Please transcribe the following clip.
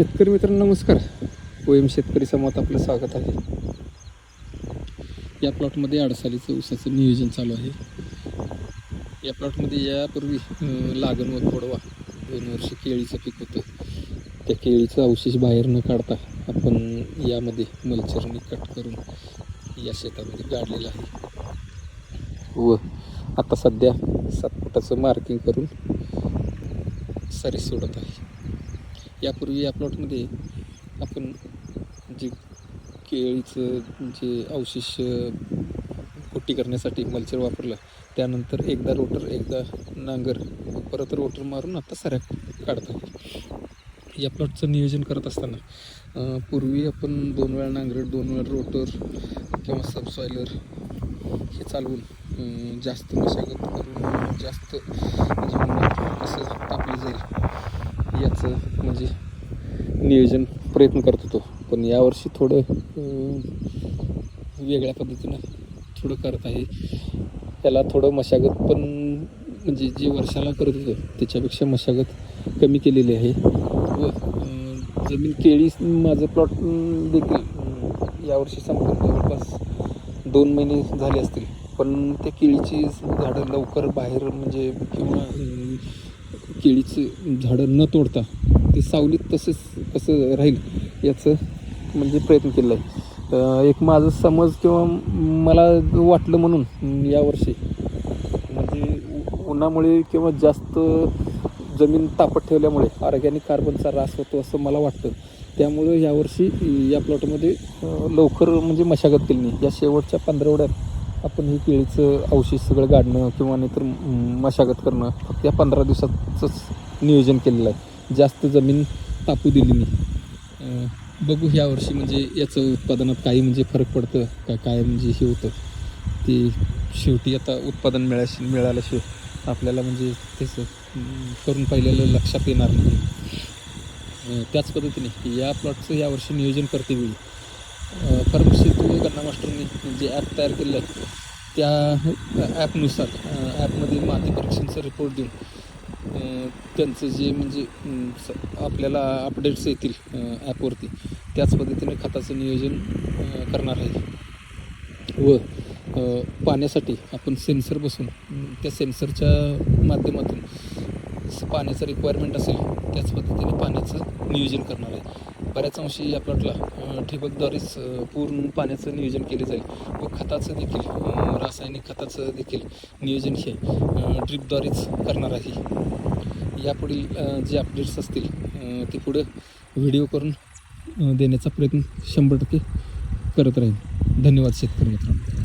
शेतकरी मित्रांनो नमस्कार. ओएम शेतकरी समात आपलं स्वागत आहे. या प्लॉटमध्ये अडसालीचं ऊसाचं नियोजन चालू आहे. या प्लॉटमध्ये यापूर्वी लागण व कोडवा दोन वर्ष केळीचं पीक होतं. त्या केळीचं अवशेष बाहेर न काढता आपण यामध्ये मलचरणी कट करून या शेतामध्ये गाडलेलं आहे. व आता सध्या सात फुटाचं मार्किंग करून सरी सोडत आहे. यापूर्वी या प्लॉटमध्ये आपण जे केळीचं जे अवशेष कुट्टी करण्यासाठी मल्चर वापरलं त्यानंतर एकदा रोटर एकदा नांगर परत रोटर मारून आता साऱ्या काढता या प्लॉटचं नियोजन करत असताना पूर्वी आपण दोन वेळा नांगर दोन वेळा रोटर किंवा सबसॉयलर हे चालवून जास्त मशागत करून जास्त म्हणजे उन्हात कसं तापलं जाईल याचं म्हणजे नियोजन प्रयत्न करत होतो. पण यावर्षी थोडं वेगळ्या पद्धतीनं थोडं करत आहे. त्याला थोडं मशागत पण म्हणजे जे वर्षाला करत होतो त्याच्यापेक्षा मशागत कमी केलेली आहे. व जमीन केळी माझं प्लॉट देखील यावर्षी संपून जवळपास दोन महिने झाले असतील. पण त्या केळीची झाडं लवकर बाहेर म्हणजे किंवा केळीची झाडं न तोडता ते सावलीत तसेच कसं राहील याचं म्हणजे प्रयत्न केला आहे. एक माझं समज किंवा मला वाटलं म्हणून यावर्षी म्हणजे उन्हामुळे किंवा जास्त जमीन तापत ठेवल्यामुळे ऑर्गॅनिक कार्बनचा ऱ्हास होतो असं मला वाटतं. त्यामुळं यावर्षी या प्लॉटमध्ये लवकर म्हणजे मशागत केली नाही. या शेवटच्या पंधरवड्यात आपण हे केळीचं अवशेष सगळं गाडणं किंवा नाहीतर मशागत करणं फक्त या पंधरा दिवसाचंच नियोजन केलेलं आहे. जास्त जमीन तापू दिली नाही. बघू ह्या वर्षी म्हणजे याचं उत्पादनात काही म्हणजे फरक पडतं का काय म्हणजे हे होतं. ते शेवटी आता उत्पादन मिळाशी मिळाल्याशिवाय आपल्याला म्हणजे त्याचं करून पाहिलेलं लक्षात येणार नाही. त्याच पद्धतीने या प्लॉटचं यावर्षी नियोजन करते वेळी फार्मसीत गन्ना मास्टरने जे ॲप तयार केलेलं आहे त्या ॲपनुसार ॲपमध्ये माती परीक्षणचा रिपोर्ट देऊन त्यांचं जे म्हणजे स- आपल्याला अपडेट्स येतील ॲपवरती त्याच पद्धतीने खताचं नियोजन करणार आहे. व पाण्यासाठी आपण सेन्सर बसून त्या सेन्सरच्या माध्यमातून पाण्याचं रिक्वायरमेंट असेल त्याच पद्धतीने पाण्याचं नियोजन करणार आहे. बऱ्याच अंशी या प्लॉटला ठिबकद्वारेच पूर्ण पाण्याचं नियोजन केले जाईल. व खताचं देखील रासायनिक खताचं देखील नियोजन हे ड्रीपद्वारेच ड्रिपद्वारेच करणार आहे. यापुढील जे अपडेट्स असतील ते पुढं व्हिडिओ करून देण्याचा प्रयत्न शंभर टक्के करत राहील धन्यवाद शेतकरी मित्रांनो.